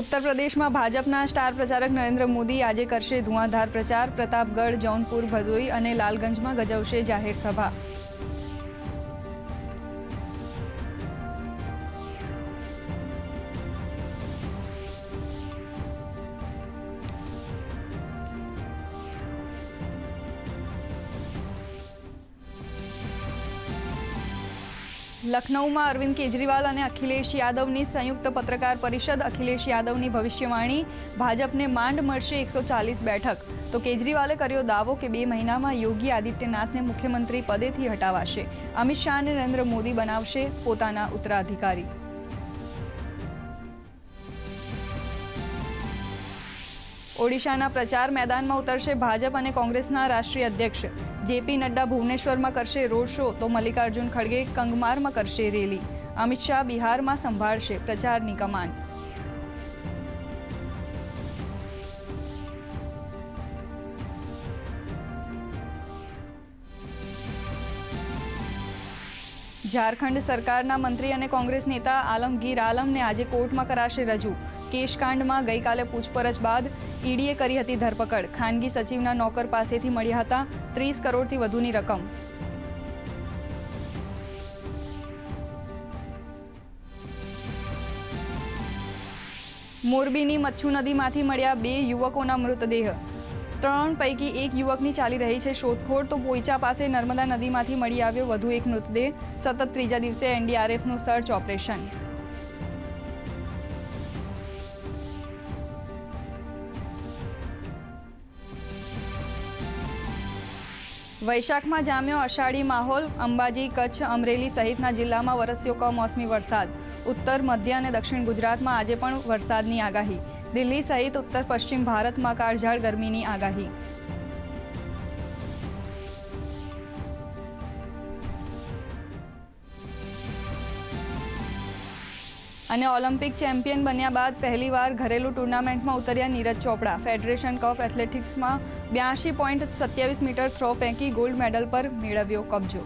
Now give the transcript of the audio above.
ઉત્તર પ્રદેશમાં ભાજપના સ્ટાર પ્રચારક નરેન્દ્ર મોદી આજે કરશે ધુઆંધાર પ્રચાર. પ્રતાપગઢ, જૌનપુર, ભદોઈ અને લાલગંજમાં ગજવશે જાહેર સભા. લખનૌમાં અરવિંદ કેજરીવાલ અને અખિલેશ યાદવની સંયુક્ત પત્રકાર પરિષદ અખિલેશ યાદવની ભવિષ્યવાણી. ભાજપને માંડ મળશે એકસો ચાલીસ બેઠક. તો કેજરીવાલે કર્યો દાવો કે બે મહિનામાં યોગી આદિત્યનાથને મુખ્યમંત્રી પદેથી હટાવાશે. અમિત શાહને નરેન્દ્ર મોદી બનાવશે પોતાના ઉત્તરાધિકારી. ઓડિશાના પ્રચાર મેદાનમાં ઉતરશે ભાજપ અને કોંગ્રેસના રાષ્ટ્રીય અધ્યક્ષ. જેપી નડ્ડા ભુવનેશ્વરમાં કરશે રોડ શો, તો મલ્લિકાર્જુન ખડગે કંગમારમાં કરશે રેલી. અમિત શાહ બિહારમાં સંભાળશે પ્રચારની કમાન. ઝારખંડ સરકારના મંત્રી અને કોંગ્રેસ નેતા આલમગીર આલમને આજે કોર્ટમાં કરાશે રજૂ. કેશકાંડમાં ગઈકાલે પૂછપરછ બાદ ઈડીએ કરી હતી ધરપકડ. ખાનગી સચિવના નોકર પાસેથી મળ્યા હતા ત્રીસ કરોડથી વધુની રકમ. મોરબીની મચ્છુ નદીમાંથી મળ્યા બે યુવકોના મૃતદેહ. ત્રણ પૈકી એક યુવકની ચાલી રહી છે શોધખોળ. તો પોઈચા પાસે નર્મદા નદીમાંથી મળી આવ્યો વધુ એક મૃતદેહ. સતત ત્રીજા દિવસે એનડીઆરએફનું સર્ચ ઓપરેશન. વૈશાખમાં જામ્યો અષાઢી માહોલ. અંબાજી, કચ્છ, અમરેલી સહિતના જિલ્લામાં વરસ્યો કમોસમી વરસાદ. ઉત્તર, મધ્ય અને દક્ષિણ ગુજરાતમાં આજે પણ વરસાદની આગાહી. દિલ્હી સહિત ઉત્તર પશ્ચિમ ભારતમાં કાળઝાળ ગરમીની આગાહી. અને ઓલિમ્પિક ચેમ્પિયન બન્યા બાદ પહેલીવાર ઘરેલું ટુર્નામેન્ટમાં ઉતર્યા નીરજ ચોપડા. ફેડરેશન કપ એથ્લેટિક્સમાં બ્યાસી પોઈન્ટ સત્યાવીસ મીટર થ્રો ફેંકી ગોલ્ડ મેડલ પર મેળવ્યો કબજો.